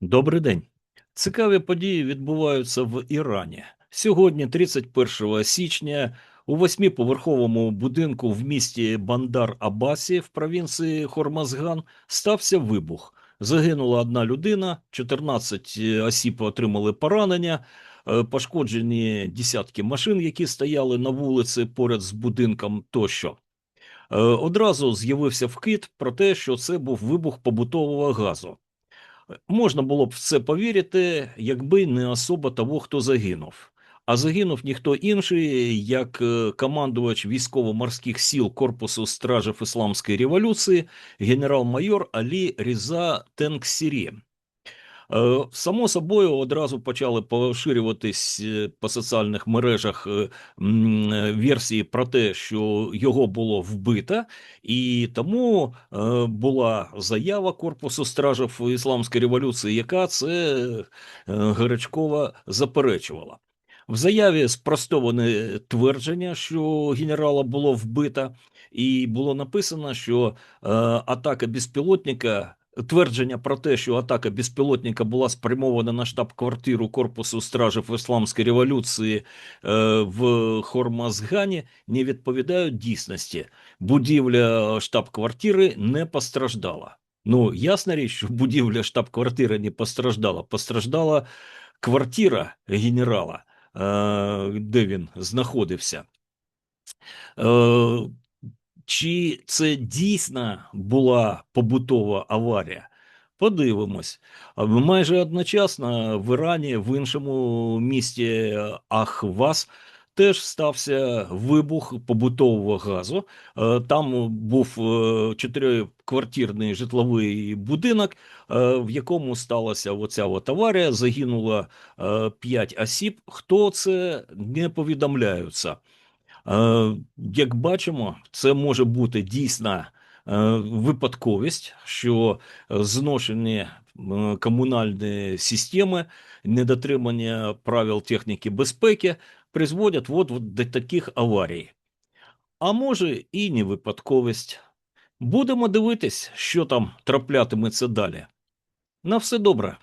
Добрий день. Цікаві події відбуваються в Ірані. Сьогодні, 31 січня, у восьмиповерховому будинку в місті Бандар Абасі в провінції Хормазган стався вибух. Загинула одна людина, 14 осіб отримали поранення, е, пошкоджені десятки машин, які стояли на вулиці поряд з будинком тощо. Е, Одразу з'явився вкид про те, що це був вибух побутового газу. Можна було б в це повірити, якби не особа того, хто загинув. А загинув ніхто інший, як е, командувач військово-морських сил Корпусу стражів Ісламської революції, генерал-майор Алі Різа Тенксірі. Е, Само собою одразу почали поширюватись е, по соціальних мережах е, версії про те, що його було вбито, і тому була заява Корпусу стражів Ісламської революції, яка це гарячково заперечувала. В заяві спростоване твердження, що генерала було вбито, і було написано, що е, атака безпілотника. Твердження про те, що атака безпілотника була спрямована на штаб-квартиру Корпусу стражів Ісламської революції е, в Хормазгані, не відповідають дійсності. Будівля штаб-квартири не постраждала. Ну, ясна річ, що будівля штаб-квартири не постраждала. Постраждала квартира генерала, е, де він знаходився. Чи це дійсно була побутова аварія? Подивимось. Майже одночасно в Ірані, в іншому місті Ахваз, теж стався вибух побутового газу. Е, Там був е, чотириквартирний житловий будинок, е, в якому сталася оця от аварія. Загинуло е, п'ять осіб. Хто це не повідомляються. Е, Як бачимо, це може бути дійсна е, випадковість, що зношені е, комунальні системи, недотримання правил техніки безпеки призводять от до таких аварій. А може і не випадковість. Будемо дивитись, що там траплятиметься далі. На все добре.